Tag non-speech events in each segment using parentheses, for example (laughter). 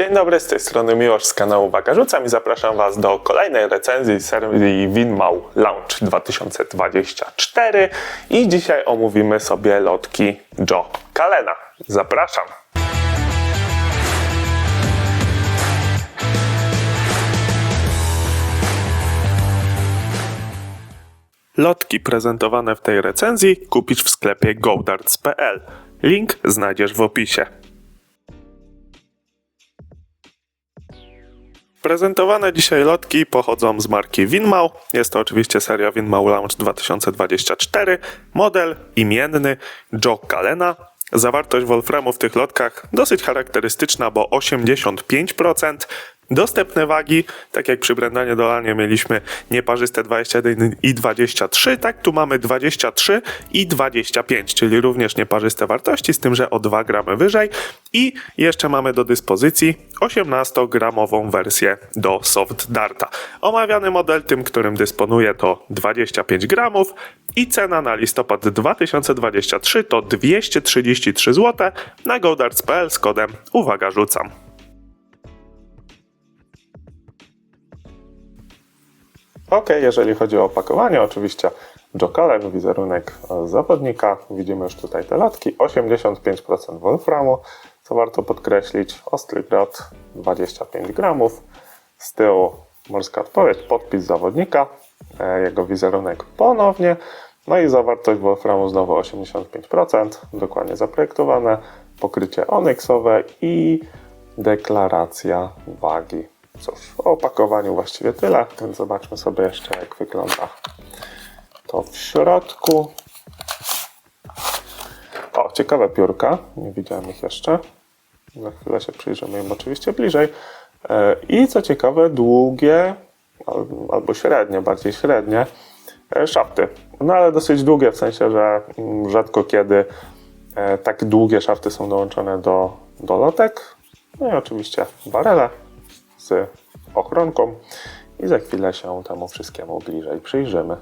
Dzień dobry, z tej strony Miłosz z kanału Waga i zapraszam Was do kolejnej recenzji serii Winmau Launch 2024 i dzisiaj omówimy sobie lotki Joe Kalena. Zapraszam! Lotki prezentowane w tej recenzji kupisz w sklepie godarts.pl. Link znajdziesz w opisie. Prezentowane dzisiaj lotki pochodzą z marki Winmau. Jest to oczywiście seria Winmau Launch 2024. Model imienny Joe Kalena. Zawartość wolframu w tych lotkach dosyć charakterystyczna, bo 85%. Dostępne wagi, tak jak przy Brendanie Dolanie mieliśmy nieparzyste 21 i 23, tak tu mamy 23 i 25, czyli również nieparzyste wartości, z tym, że o 2 gramy wyżej. I jeszcze mamy do dyspozycji 18-gramową wersję do soft darta. Omawiany model, tym, którym dysponuję, to 25 gramów i cena na listopad 2023 to 233 zł na godarts.pl z kodem uwaga rzucam. Ok, jeżeli chodzi o opakowanie, oczywiście Jokalen, wizerunek e, zawodnika. Widzimy już tutaj te latki. 85% wolframu, co warto podkreślić. Ostry grot 25 gramów. Z tyłu morska odpowiedź, podpis zawodnika, e, jego wizerunek ponownie. No i zawartość wolframu znowu 85%, dokładnie zaprojektowane. Pokrycie onyksowe i deklaracja wagi. Cóż, o opakowaniu właściwie tyle, więc zobaczmy sobie jeszcze jak wygląda to w środku. O, ciekawe piórka, nie widziałem ich jeszcze. Za chwilę się przyjrzymy im oczywiście bliżej. E, I co ciekawe, długie al- albo średnie, bardziej średnie e, szafty. No ale dosyć długie, w sensie, że mm, rzadko kiedy e, tak długie szafty są dołączone do, do lotek. No i oczywiście barele z ochronką i za chwilę się temu wszystkiemu bliżej przyjrzymy.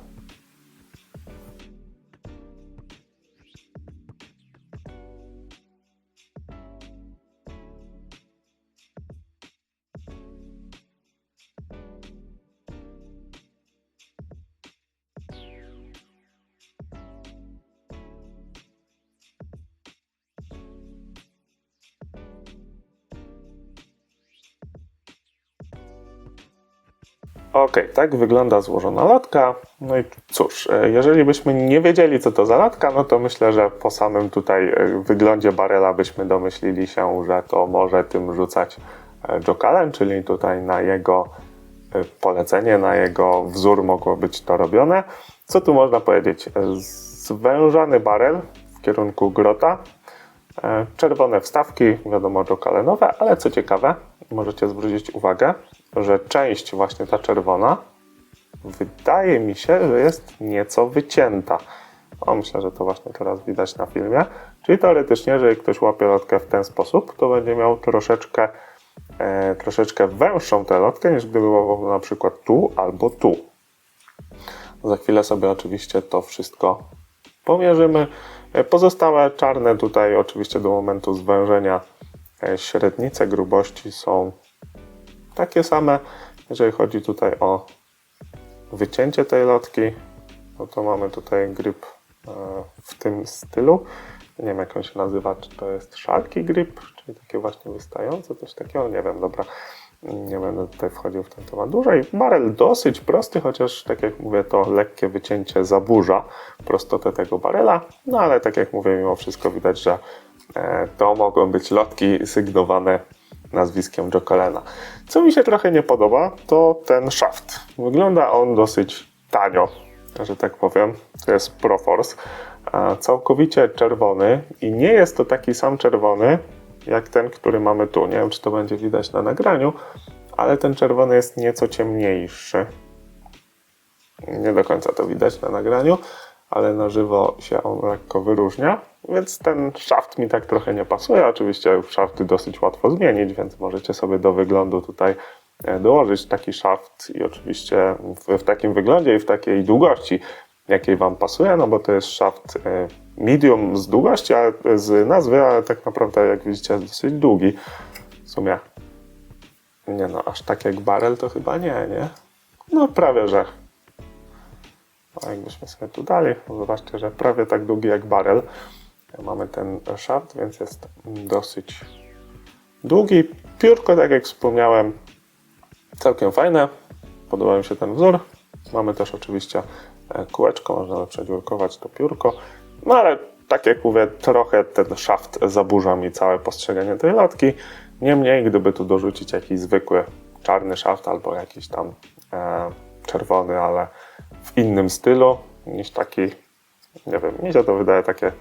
Okej, tak wygląda złożona latka. No i cóż, e, jeżeli byśmy nie wiedzieli, co to za latka, no to myślę, że po samym tutaj e, wyglądzie barela byśmy domyślili się, że to może tym rzucać e, Jokalen, czyli tutaj na jego polecenie, na jego wzór mogło być to robione. Co tu można powiedzieć? Zwężany barel w kierunku grota, Czerwone wstawki, wiadomo, jokalenowe, ale co ciekawe, możecie zwrócić uwagę, że część właśnie ta czerwona wydaje mi się, że jest nieco wycięta. O, myślę, że to właśnie teraz widać na filmie. Czyli teoretycznie, jeżeli ktoś łapie lotkę w ten sposób, to będzie miał troszeczkę, e, troszeczkę węższą tę lotkę, niż gdyby było na przykład tu albo tu. Za chwilę sobie oczywiście to wszystko pomierzymy. E, Pozostałe czarne tutaj oczywiście do momentu zwężenia e, średnice grubości są takie same. Jeżeli chodzi tutaj o wycięcie tej lotki, no to mamy tutaj grip e, w tym stylu. Nie wiem jak on się nazywa, czy to jest szalki grip, czyli takie właśnie wystające, coś takiego, nie wiem, dobra. Nie będę tutaj wchodził w ten temat dłużej. Barel dosyć prosty, chociaż tak jak mówię, to lekkie wycięcie zaburza prostotę tego barela. No ale tak jak mówię, mimo wszystko widać, że e, to mogą być lotki sygnowane nazwiskiem Jokolena. Co mi się trochę nie podoba, to ten szaft. Wygląda on dosyć tanio, że tak powiem. To jest Proforce. Całkowicie czerwony i nie jest to taki sam czerwony, jak ten, który mamy tu. Nie wiem, czy to będzie widać na nagraniu, ale ten czerwony jest nieco ciemniejszy. Nie do końca to widać na nagraniu, ale na żywo się on lekko wyróżnia, więc ten szaft mi tak trochę nie pasuje. Oczywiście szafty dosyć łatwo zmienić, więc możecie sobie do wyglądu tutaj e, dołożyć taki szaft i oczywiście w, w takim wyglądzie i w takiej długości, jakiej Wam pasuje, no bo to jest szaft e, medium z długości, ale z nazwy, ale tak naprawdę jak widzicie dosyć długi. W sumie Nie no, aż tak jak barel to chyba nie, nie? No prawie, że. A jakbyśmy sobie tu dali, zobaczcie, że prawie tak długi jak barel. Mamy ten szaft, więc jest dosyć długi. Piórko, tak jak wspomniałem, całkiem fajne. Podoba mi się ten wzór. Mamy też oczywiście e, kółeczko, można przedziurkować to piórko. No ale tak jak mówię, trochę ten szaft zaburza mi całe postrzeganie tej lotki. Niemniej, gdyby tu dorzucić jakiś zwykły czarny szaft albo jakiś tam e, czerwony, ale w innym stylu niż taki, nie wiem, mi się to wydaje takie,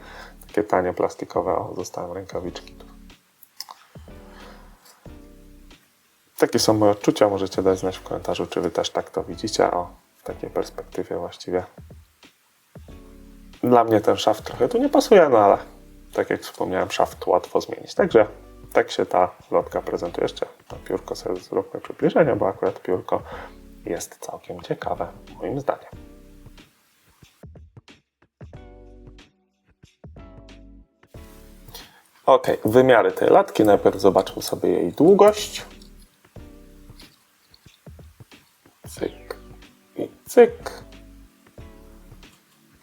takie tanie plastikowe. O, zostałem rękawiczki. Takie są moje odczucia. Możecie dać znać w komentarzu, czy wy też tak to widzicie. O, w takiej perspektywie właściwie. Dla mnie ten szaft trochę tu nie pasuje, no ale tak jak wspomniałem, szaft łatwo zmienić. Także tak się ta lotka prezentuje. Jeszcze na piórko sobie zróbmy przybliżenie, bo akurat piórko jest całkiem ciekawe, moim zdaniem. Ok, wymiary tej latki. Najpierw zobaczmy sobie jej długość. Cyk i cyk.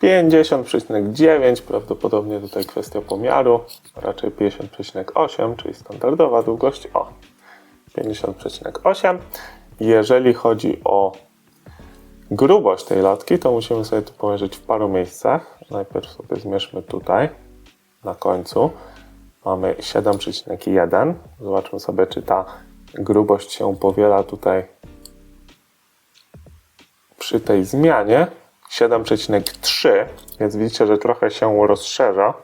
50,9, prawdopodobnie tutaj kwestia pomiaru, raczej 50,8, czyli standardowa długość. O, 50,8. Jeżeli chodzi o grubość tej latki, to musimy sobie tu pomierzyć w paru miejscach. Najpierw sobie zmierzmy tutaj, na końcu. Mamy 7,1. Zobaczmy sobie, czy ta grubość się powiela tutaj przy tej zmianie. 7,3, więc widzicie, że trochę się rozszerza.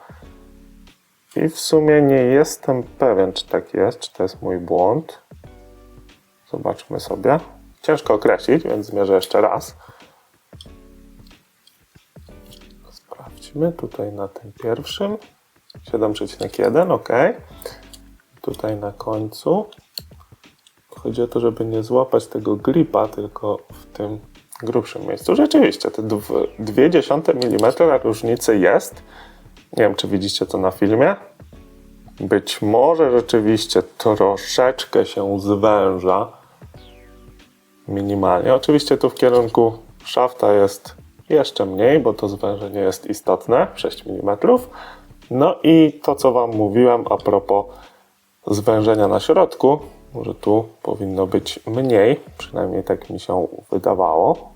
I w sumie nie jestem pewien, czy tak jest, czy to jest mój błąd. Zobaczmy sobie. Ciężko określić, więc zmierzę jeszcze raz. Sprawdźmy tutaj na tym pierwszym. 7,1, ok. Tutaj na końcu. Chodzi o to, żeby nie złapać tego gripa, tylko w tym grubszym miejscu. Rzeczywiście, te 0,2 mm różnicy jest. Nie wiem, czy widzicie to na filmie. Być może rzeczywiście troszeczkę się zwęża. Minimalnie. Oczywiście tu w kierunku szafta jest jeszcze mniej, bo to zwężenie jest istotne, 6 mm. No i to, co Wam mówiłem a propos zwężenia na środku, może tu powinno być mniej, przynajmniej tak mi się wydawało.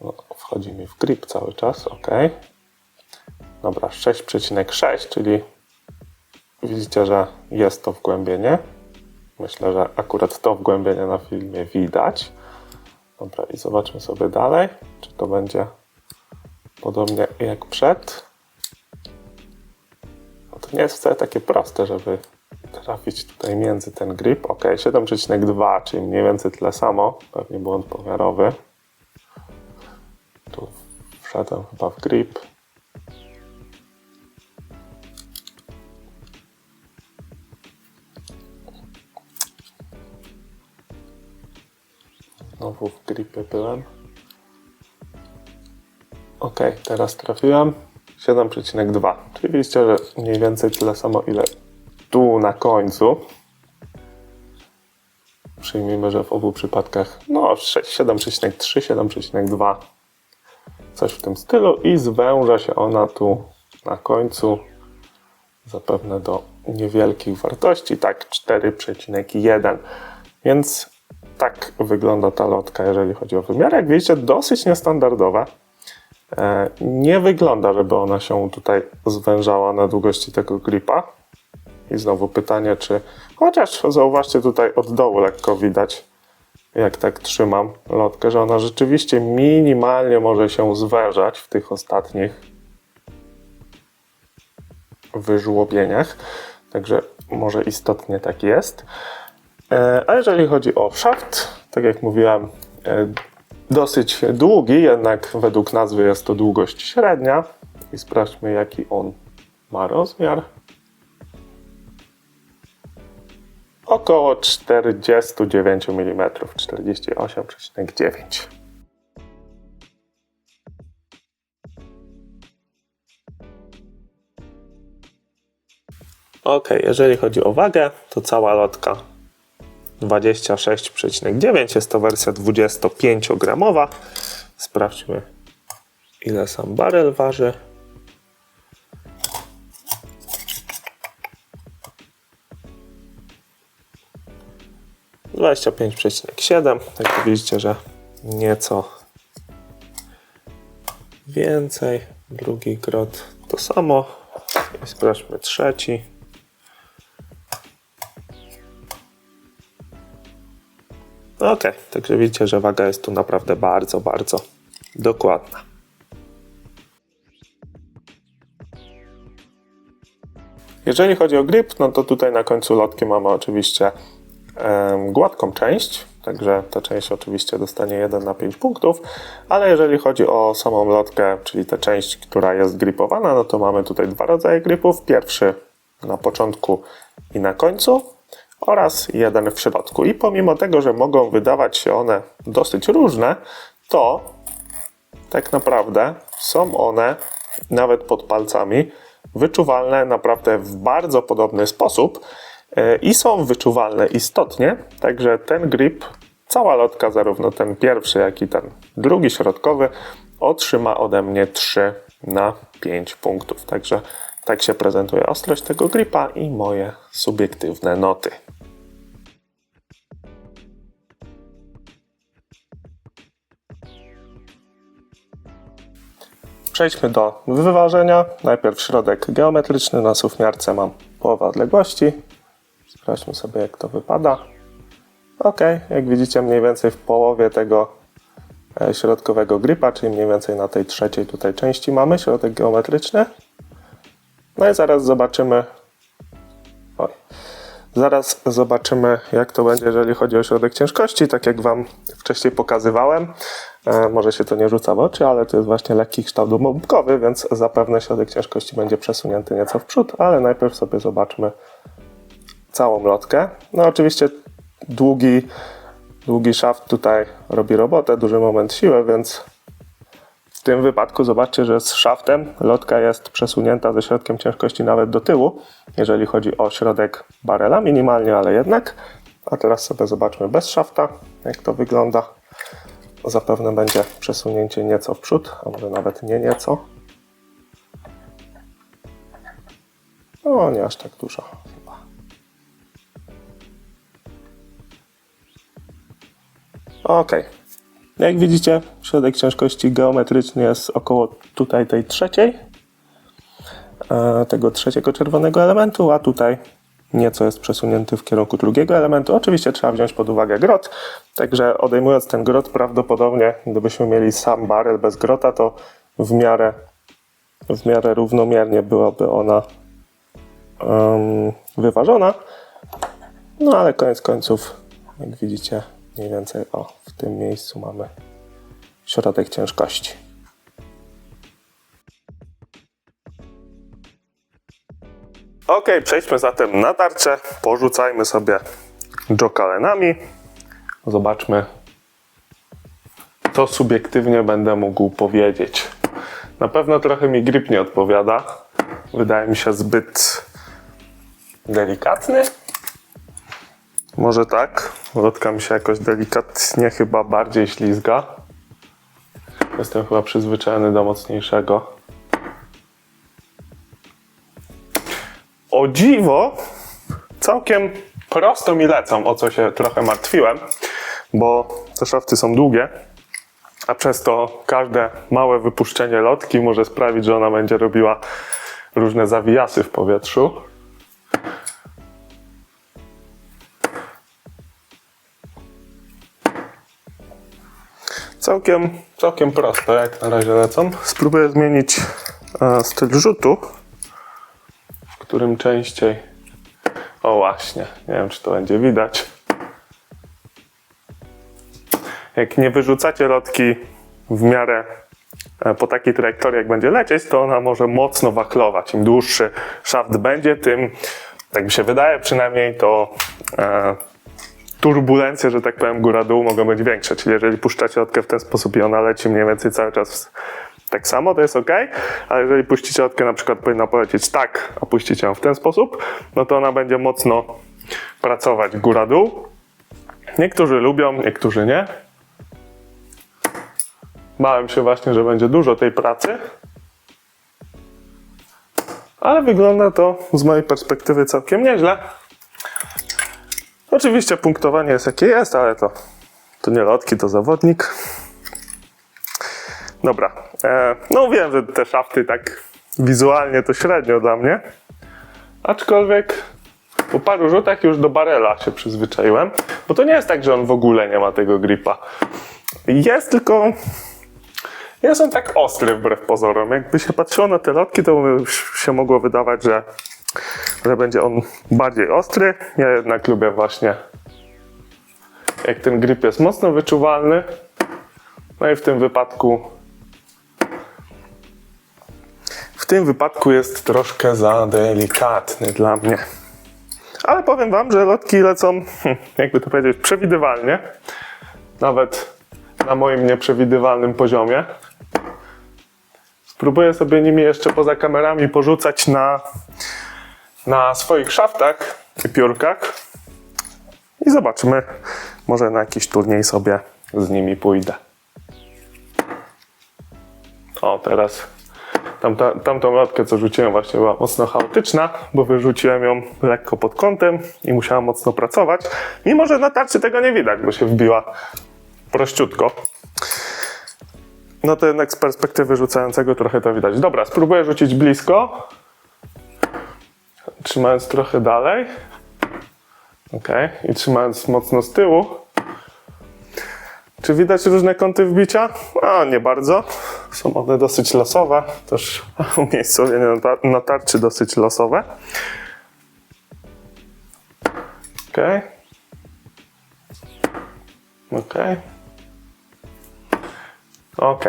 No, wchodzi mi w grip cały czas, ok. Dobra, 6,6, czyli widzicie, że jest to wgłębienie. Myślę, że akurat to wgłębienie na filmie widać. Dobra, i zobaczmy sobie dalej, czy to będzie podobnie jak przed. Nie jest wcale takie proste, żeby trafić tutaj między ten grip. Ok, 7,2, czyli mniej więcej tyle samo. Pewnie błąd pomiarowy. Tu wszedłem chyba w grip. Znowu w gripie byłem. Ok, teraz trafiłem. 7,2. Czyli widzicie, że mniej więcej tyle samo, ile tu na końcu. Przyjmijmy, że w obu przypadkach no 7,3, 7,2 coś w tym stylu i zwęża się ona tu na końcu zapewne do niewielkich wartości, tak 4,1. Więc tak wygląda ta lotka, jeżeli chodzi o wymiar. Jak widzicie, dosyć niestandardowa. E, nie wygląda, żeby ona się tutaj zwężała na długości tego gripa. I znowu pytanie, czy. Chociaż zauważcie tutaj od dołu lekko widać, jak tak trzymam lotkę, że ona rzeczywiście minimalnie może się zwężać w tych ostatnich wyżłobieniach. Także może istotnie tak jest. E, a jeżeli chodzi o szaft, tak jak mówiłem, e, dosyć długi, jednak według nazwy jest to długość średnia. I sprawdźmy, jaki on ma rozmiar. Około 49 mm, 48,9. Ok, jeżeli chodzi o wagę, to cała lotka 26,9. Jest to wersja 25-gramowa. Sprawdźmy, ile sam barel waży. Dwadzieścia pięć przecinek siedem. Tak widzicie, że nieco więcej. Drugi grot to samo. I sprawdźmy trzeci. Ok, także widzicie, że waga jest tu naprawdę bardzo, bardzo dokładna. Jeżeli chodzi o grip, no to tutaj na końcu lotki mamy oczywiście em, gładką część, także ta część oczywiście dostanie 1 na 5 punktów, ale jeżeli chodzi o samą lotkę, czyli tę część, która jest gripowana, no to mamy tutaj dwa rodzaje gripów. Pierwszy na początku i na końcu oraz jeden w środku. I pomimo tego, że mogą wydawać się one dosyć różne, to tak naprawdę są one nawet pod palcami wyczuwalne naprawdę w bardzo podobny sposób e, i są wyczuwalne istotnie. Także ten grip, cała lotka, zarówno ten pierwszy, jak i ten drugi środkowy, otrzyma ode mnie 3 na 5 punktów. Także tak się prezentuje ostrość tego gripa i moje subiektywne noty. Przejdźmy do wyważenia. Najpierw środek geometryczny. Na suwmiarce mam połowę odległości. Sprawdźmy sobie, jak to wypada. Ok, jak widzicie, mniej więcej w połowie tego e, środkowego gripa, czyli mniej więcej na tej trzeciej tutaj części mamy środek geometryczny. No i zaraz zobaczymy. Zaraz zobaczymy, jak to będzie, jeżeli chodzi o środek ciężkości. Tak jak Wam wcześniej pokazywałem, e, może się to nie rzuca w oczy, ale to jest właśnie lekki kształt bombkowy, więc zapewne środek ciężkości będzie przesunięty nieco w przód, ale najpierw sobie zobaczmy całą lotkę. No oczywiście długi, długi szaft tutaj robi robotę, duży moment siły, więc tym wypadku zobaczcie, że z szaftem lotka jest przesunięta ze środkiem ciężkości nawet do tyłu, jeżeli chodzi o środek barela, minimalnie, ale jednak. A teraz sobie zobaczmy bez szafta, jak to wygląda. Zapewne będzie przesunięcie nieco w przód, a może nawet nie nieco. No, nie aż tak dużo chyba. Ok. Jak widzicie, środek ciężkości geometryczny jest około tutaj tej trzeciej, e, tego trzeciego czerwonego elementu, a tutaj nieco jest przesunięty w kierunku drugiego elementu. Oczywiście trzeba wziąć pod uwagę grot, także odejmując ten grot, prawdopodobnie gdybyśmy mieli sam barel bez grota, to w miarę, w miarę równomiernie byłaby ona em, wyważona. No ale koniec końców, jak widzicie, mniej więcej o, tym miejscu mamy środek ciężkości. Ok, przejdźmy zatem na tarczę. Porzucajmy sobie jokalenami. Zobaczmy, co subiektywnie będę mógł powiedzieć. Na pewno trochę mi grip nie odpowiada. Wydaje mi się zbyt delikatny. Może tak. Lotka mi się jakoś delikatnie chyba bardziej ślizga. Jestem chyba przyzwyczajony do mocniejszego. O dziwo, całkiem prosto mi lecą, o co się trochę martwiłem, bo te szafty są długie, a przez to każde małe wypuszczenie lotki może sprawić, że ona będzie robiła różne zawijasy w powietrzu. Całkiem, całkiem prosto, jak na razie lecą. Spróbuję zmienić e, styl rzutu, w którym częściej. O, właśnie, nie wiem, czy to będzie widać. Jak nie wyrzucacie lotki w miarę e, po takiej trajektorii, jak będzie lecieć, to ona może mocno wachlować. Im dłuższy szaft będzie, tym, tak mi się wydaje przynajmniej, to e, turbulencje, że tak powiem, góra-dół mogą być większe. Czyli jeżeli puszczacie lotkę w ten sposób i ona leci mniej więcej cały czas tak samo, to jest ok, ale jeżeli puścicie lotkę, na przykład powinna polecieć tak, a puścicie ją w ten sposób, no to ona będzie mocno pracować góra-dół niektórzy lubią, niektórzy nie. Bałem się właśnie, że będzie dużo tej pracy. Ale wygląda to z mojej perspektywy całkiem nieźle. Oczywiście punktowanie jest jakie jest, ale to, to nie lotki, to zawodnik. Dobra. E, no wiem, że te szafty tak wizualnie to średnio dla mnie. Aczkolwiek po paru rzutach już do barela się przyzwyczaiłem. Bo to nie jest tak, że on w ogóle nie ma tego gripa. Jest tylko... Jest on tak ostry wbrew pozorom. Jakby się patrzyło na te lotki, to by się mogło wydawać, że, że będzie on bardziej ostry. Ja jednak lubię właśnie jak ten grip jest mocno wyczuwalny. No i w tym wypadku w tym wypadku jest troszkę za delikatny dla mnie. Ale powiem wam, że lotki lecą, hm, jakby to powiedzieć, przewidywalnie. Nawet na moim nieprzewidywalnym poziomie. Spróbuję sobie nimi jeszcze poza kamerami porzucać na, na swoich szaftach i piórkach. I zobaczymy, może na jakiś turniej sobie z nimi pójdę. O, teraz tamta, tamtą lotkę, co rzuciłem, właśnie była mocno chaotyczna, bo wyrzuciłem ją lekko pod kątem i musiałem mocno pracować. Mimo, że na tarczy tego nie widać, bo się wbiła prościutko. No to jednak z perspektywy rzucającego trochę to widać. Dobra, spróbuję rzucić blisko. Trzymając trochę dalej. Ok, i trzymając mocno z tyłu. Czy widać różne kąty wbicia? A, nie bardzo. Są one dosyć losowe. Też (laughs) umiejscowienie na, tar- na tarczy dosyć losowe. Ok. Ok. Ok.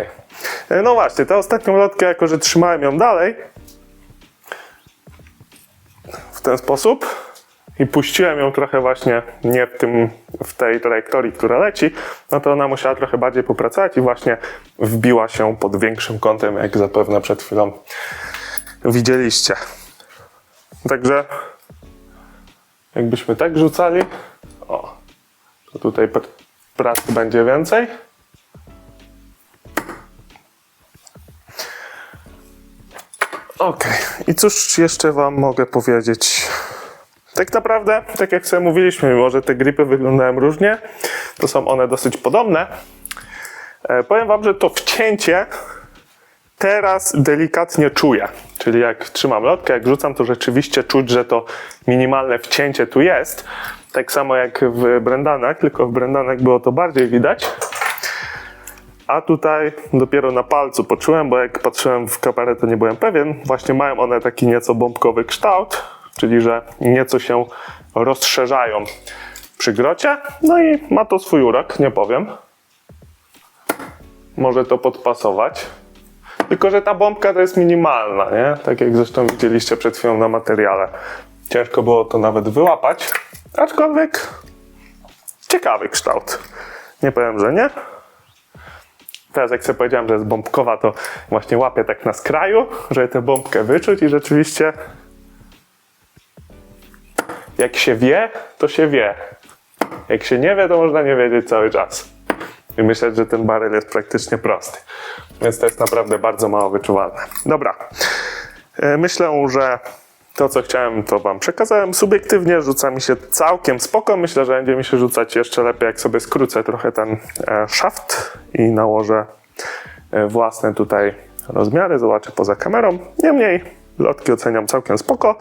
E, No właśnie, tę ostatnią lotkę, jako że trzymałem ją dalej, ten sposób i puściłem ją trochę właśnie nie w, tym, w tej trajektorii, która leci, no to ona musiała trochę bardziej popracować i właśnie wbiła się pod większym kątem, jak zapewne przed chwilą widzieliście. Także jakbyśmy tak rzucali, o, to tutaj pr- pracy będzie więcej. Okej, i cóż jeszcze Wam mogę powiedzieć? Tak naprawdę, tak jak sobie mówiliśmy, mimo że te gripy wyglądają różnie, to są one dosyć podobne. E, powiem Wam, że to wcięcie teraz delikatnie czuję. Czyli jak trzymam lotkę, jak rzucam, to rzeczywiście czuć, że to minimalne wcięcie tu jest. Tak samo jak w Brendanach, tylko w Brendanach było to bardziej widać. A tutaj dopiero na palcu poczułem, bo jak patrzyłem w kamerę, to nie byłem pewien. Właśnie mają one taki nieco bombkowy kształt, czyli że nieco się rozszerzają przy grocie. No i ma to swój urok, nie powiem. Może to podpasować. Tylko, że ta bombka to jest minimalna, nie? Tak jak zresztą widzieliście przed chwilą na materiale. Ciężko było to nawet wyłapać, aczkolwiek ciekawy kształt. Nie powiem, że nie. Teraz jak sobie powiedziałem, że jest bombkowa, to właśnie łapię tak na skraju, żeby tę bombkę wyczuć i rzeczywiście jak się wie, to się wie. Jak się nie wie, to można nie wiedzieć cały czas. I myśleć, że ten baryl jest praktycznie prosty. Więc to jest naprawdę bardzo mało wyczuwalne. Dobra. E, Myślę, że to, co chciałem, to Wam przekazałem. Subiektywnie rzuca mi się całkiem spoko. Myślę, że będzie mi się rzucać jeszcze lepiej, jak sobie skrócę trochę ten e, szaft i nałożę e, własne tutaj rozmiary. Zobaczę poza kamerą. Niemniej lotki oceniam całkiem spoko.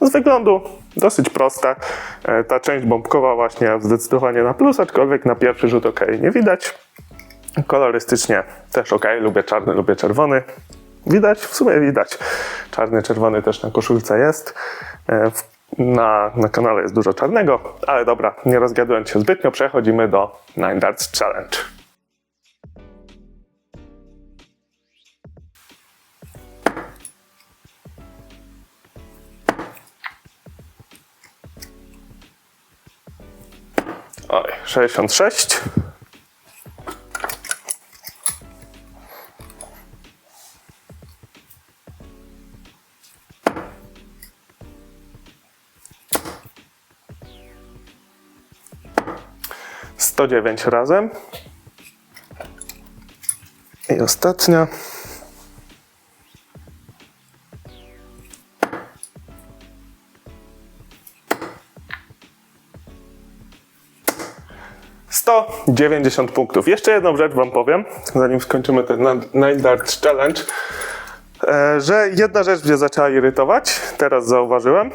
Z wyglądu dosyć proste. E, Ta część bombkowa właśnie zdecydowanie na plus, aczkolwiek na pierwszy rzut ok nie widać. Kolorystycznie też ok, lubię czarny, lubię czerwony. Widać? W sumie widać. Czarny, czerwony też na koszulce jest. E, Na, na kanale jest dużo czarnego, ale dobra, nie rozgadując się zbytnio, przechodzimy do Nine Darts Challenge. Oj, 66. 109 razem. I ostatnia. Sto dziewięćdziesiąt punktów. Jeszcze jedną rzecz Wam powiem, zanim skończymy ten Nine Darts Challenge, e, że jedna rzecz mnie zaczęła irytować, teraz zauważyłem,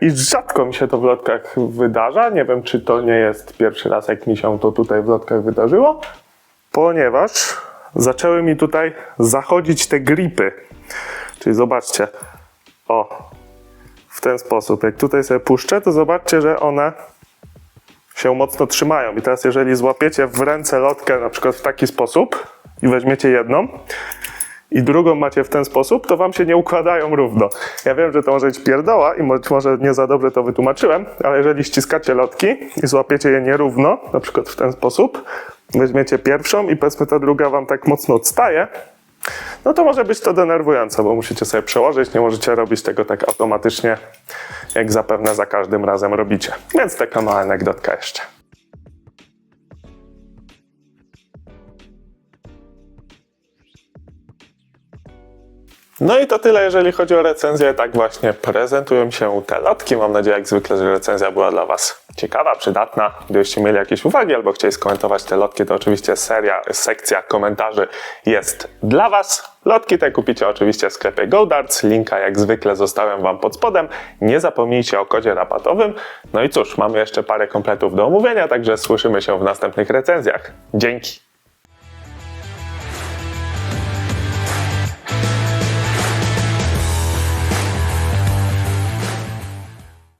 i rzadko mi się to w lotkach wydarza. Nie wiem, czy to nie jest pierwszy raz, jak mi się to tutaj w lotkach wydarzyło, ponieważ zaczęły mi tutaj zachodzić te gripy. Czyli zobaczcie, o, w ten sposób. Jak tutaj sobie puszczę, to zobaczcie, że one się mocno trzymają. I teraz, jeżeli złapiecie w ręce lotkę na przykład w taki sposób i weźmiecie jedną i drugą macie w ten sposób, to wam się nie układają równo. Ja wiem, że to może być pierdoła i być może nie za dobrze to wytłumaczyłem, ale jeżeli ściskacie lotki i złapiecie je nierówno, na przykład w ten sposób, weźmiecie pierwszą i powiedzmy ta druga wam tak mocno odstaje, no to może być to denerwujące, bo musicie sobie przełożyć, nie możecie robić tego tak automatycznie, jak zapewne za każdym razem robicie. Więc taka mała anegdotka jeszcze. No i to tyle, jeżeli chodzi o recenzję. Tak właśnie prezentują się te lotki. Mam nadzieję, jak zwykle, że recenzja była dla Was ciekawa, przydatna. Gdybyście mieli jakieś uwagi albo chcieli skomentować te lotki, to oczywiście seria, sekcja komentarzy jest dla Was. Lotki te kupicie oczywiście w sklepie GoDarts. Linka jak zwykle zostawiam Wam pod spodem. Nie zapomnijcie o kodzie rabatowym. No i cóż, mamy jeszcze parę kompletów do omówienia, także słyszymy się w następnych recenzjach. Dzięki!